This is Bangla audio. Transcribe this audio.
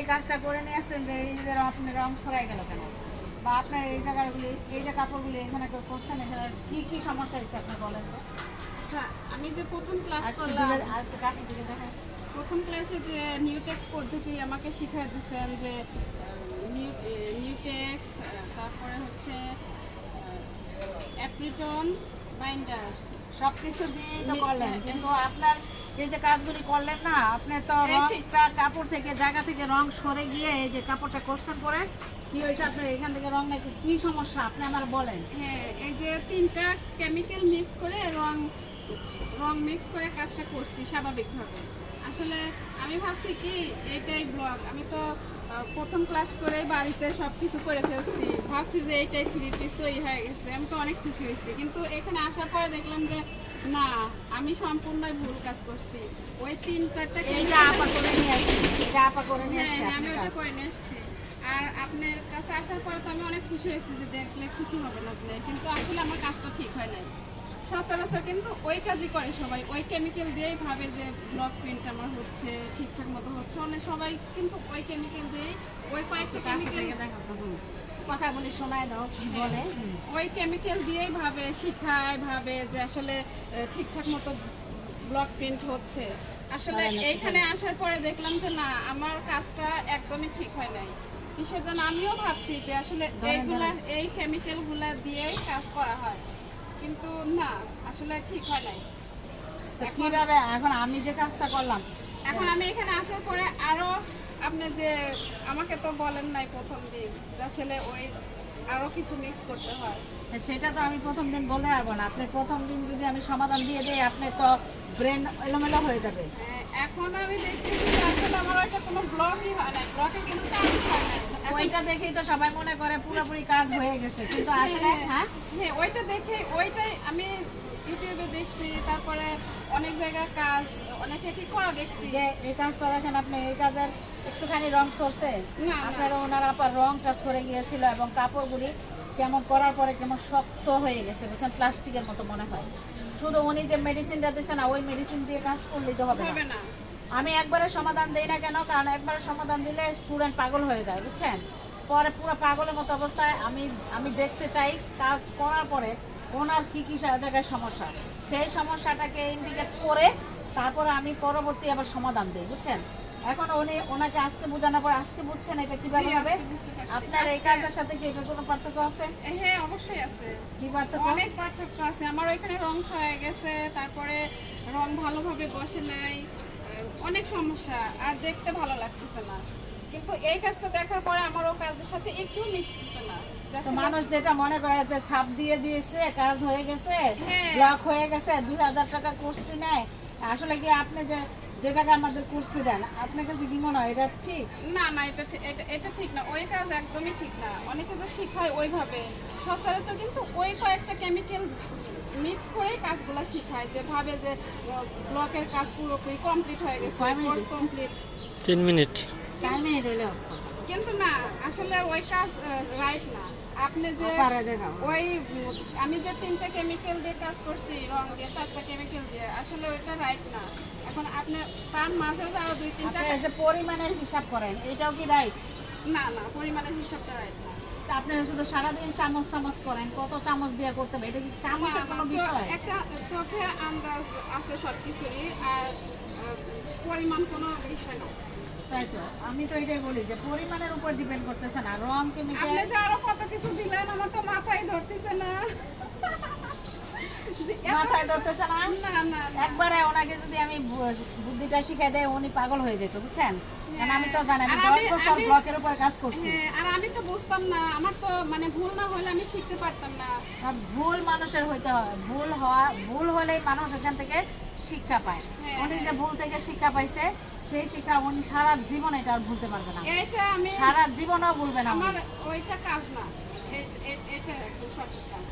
এই কাজটা করে নিয়ে আসছেন যে এই যে আপনার রং সরাই গেল কেন? বা আপনার এই জায়গাগুলি এই যে কাপড়গুলি এখানে কেউ করছেন এখানে কি কি সমস্যা হয়েছে আপনি বলেন তো? আচ্ছা আমি যে প্রথম ক্লাস করলাম আর কাছে দিকে দেখেন। প্রথম ক্লাসে যে নিউটেক্স পদ্ধতি আমাকে শিখিয়ে দিয়েছেন যে নিউটেক্স তারপরে হচ্ছে অ্যাপ্রিটন বাইন্ডার সব কিছু দিয়েই তো করলেন কিন্তু আপনার এই যে কাজগুলি করলেন না আপনি তো রংটা কাপড় থেকে জায়গা থেকে রং সরে গিয়ে এই যে কাপড়টা করছেন পরে কি হয়েছে আপনার? এখান থেকে রং নাকি কি সমস্যা? আপনি আমার বলেন। হ্যাঁ এই যে তিনটা কেমিক্যাল মিক্স করে রং রং মিক্স করে কাজটা করছি স্বাভাবিকভাবে। আসলে আমি ভাবছি কি এইটাই ব্লগ আমি তো প্রথম ক্লাস করে বাড়িতে সব কিছু করে ফেলছি। ভাবছি যে এইটাই থ্রি পিস তৈরি হয়ে গেছে। আমি তো অনেক খুশি হয়েছি। কিন্তু এখানে আসার পরে দেখলাম যে না আমি সম্পূর্ণই ভুল কাজ করছি। ওই তিন চারটা আপা করে নিয়ে আসছি। আপা করে নিয়ে হ্যাঁ হ্যাঁ, আমি ওইটা করে নিয়ে এসেছি আর আপনার কাছে আসার পরে তো আমি অনেক খুশি হয়েছি যে দেখলে খুশি হবেন আপনি। কিন্তু আসলে আমার কাজটা ঠিক হয় নাই। সচরাচর কিন্তু ওই কাজই করে সবাই। ওই কেমিক্যাল দিয়েই ভাবে যে ব্লক প্রিন্ট আমার হচ্ছে ঠিকঠাক মতো হচ্ছে। অনেক সবাই কিন্তু ওই কেমিক্যাল দিয়েই ওই কয়েকটা কেমিক্যাল কথাগুলি শোনায় দাও কি বলে। ওই কেমিক্যাল দিয়েই ভাবে শিখায় ভাবে যে আসলে ঠিকঠাক মতো ব্লক প্রিন্ট হচ্ছে। আসলে হয় এইখানে আসার পরে দেখলাম যে না আমার কাজটা একদমই ঠিক হয় নাই। কিসের জন্য আমিও ভাবছি যে আসলে এইগুলা এই কেমিক্যালগুলা দিয়েই কাজ করা হয়। কিন্তু না আসলে ঠিক হয় নাই। কীভাবে? এখন আমি যে কাজটা করলাম। এখন আমি এখানে আসার পরে আরও আপনি যে আমাকে তো বলেন নাই প্রথম দিন আসলে ওই আরও কিছু মিক্স করতে হয়। সেটা তো আমি প্রথম দিন বলতে পারব না। আপনি প্রথম দিন যদি আমি সমাধান দিয়ে দিই আপনি তো ব্রেন এলোমেলো হয়ে যাবে। হ্যাঁ, এখন আমি দেখতেছি আসলে আমার ওইটা কোনো ব্লকই হয় না ব্লকে কিন্তু ওইটা দেখেই তো সবাই মনে করে পুরোপুরি কাজ হয়ে গেছে। কিন্তু আসলে হ্যাঁ হ্যাঁ? ওইটা দেখে ওইটাই আমি ইউটিউবে দেখছি তারপরে অনেক জায়গায় কাজ অনেকে কি করা দেখছি? যে এই কাজটা দেখেন আপনি এই কাজের একটুখানি রং সরছে। আপনার ওনার আপার রংটা সরে গিয়েছিল এবং কাপড়গুলি কেমন করার পরে কেমন শক্ত হয়ে গেছে বুঝছেন? প্লাস্টিকের মতো মনে হয়। শুধু উনি যে মেডিসিনটা দিচ্ছে না ওই মেডিসিন দিয়ে কাজ করলেই তো হবে না। আমি একবারে সমাধান দেই না কেন? কারণ একবারে সমাধান দিলে স্টুডেন্ট পাগল হয়ে যায় বুঝছেন? পরে পুরো পাগলের মতো অবস্থায় আমি আমি দেখতে চাই কাজ করার পরে ওনার কি কি জায়গায় সমস্যা। সেই সমস্যাটাকে ইন্ডিকেট করে তারপরে আমি পরবর্তী আবার সমাধান দিই বুঝছেন? এখন উনি ওনাকে আজকে বোঝানোর পর আজকে বুঝছেন এটা কীভাবে হবে। আপনার এই কাজের সাথে কি এটার কোনো পার্থক্য আছে? হ্যাঁ অবশ্যই আছে। কি পার্থক্য? অনেক পার্থক্য আছে। আমার ওইখানে রং ছড়ায় গেছে তারপরে রং ভালোভাবে বসে নাই। অনেক সমস্যা আর দেখতে ভালো লাগতেছে না কিন্তু এই কাজটা দেখার পরে আমার ও কাজের সাথে একটু মিশতেছে না মানুষ যেটা মনে করে যে ছাপ দিয়ে দিয়েছে কাজ হয়ে গেছে হ্যাঁ। ব্লক হয়ে গেছে দুই হাজার টাকা কোর্স ফি নেয় আসলে কি আপনি যে যে টাকা আমাদের কোর্স ফি দেন আপনার কাছে কি মনে হয় এটা ঠিক? না না এটা এটা ঠিক না। ওই কাজ একদমই ঠিক না। অনেকে যে শিখায় ওইভাবে। সচরাচর কিন্তু ওই কয়েকটা কেমিক্যাল মিক্স করেই কাজগুলো শিখায় যে ভাবে যে ব্লকের কাজ পুরোপুরি কমপ্লিট হয়ে গেছে কোর্স কমপ্লিট তিন মিনিট। চার মিনিট হইলেও কিন্তু না আসলে ওই কাজ রাইট না। আপনি যে ওই আমি যে তিনটা কেমিক্যাল দিয়ে কাজ করছি রং দিয়ে চারটা কেমিক্যাল দিয়ে আসলে ওইটা রাইট না। এখন আপনি তার মাঝেও যে আরও দুই তিনটা পরিমাণের হিসাব করেন এটাও কি রাইট না না পরিমাণের হিসাবটা রাইট না। আপনারা শুধু সারাদিন চামচ চামচ করেন কত চামচ দিয়ে করতে হবে এটা কি চামচের কোনো বিষয়? একটা চোখে আন্দাজ আছে সব কিছুরই আর পরিমাণ কোনো বিষয় না। তাই তো? আমি তো এটাই বলি যে পরিমাণের উপর ডিপেন্ড করতেছে না। রং কেমিক্যাল আপনি যে আরও কত কিছু দিলেন আমার তো মাথায় ধরতেছে না। মাথায় ধরতেছে না? না না না। একবারে ওনাকে যদি আমি বুদ্ধিটা শিখাই দেয় উনি পাগল হয়ে যেত বুঝছেন? কারণ আমি তো জানি আমি আর দশ আমি- বছর ব্লকের উপর কাজ করছি। হ্যাঁ, আর আমি তো বুঝতাম না আমার তো মানে ভুল না হলে আমি শিখতে পারতাম না। ভুল মানুষের হইতে হয়। ভুল হওয়া ভুল হলেই মানুষ এখান থেকে শিক্ষা পায়। হ্যাঁ, উনি যে ভুল থেকে শিক্ষা পাইছে সেই শিক্ষা উনি সারা জীবন এটা আর ভুলতে পারবে না। এটা আমি সারা জীবনও ভুলবে না আমার ওইটা কাজ না। এটা একটু সঠিক কাজ।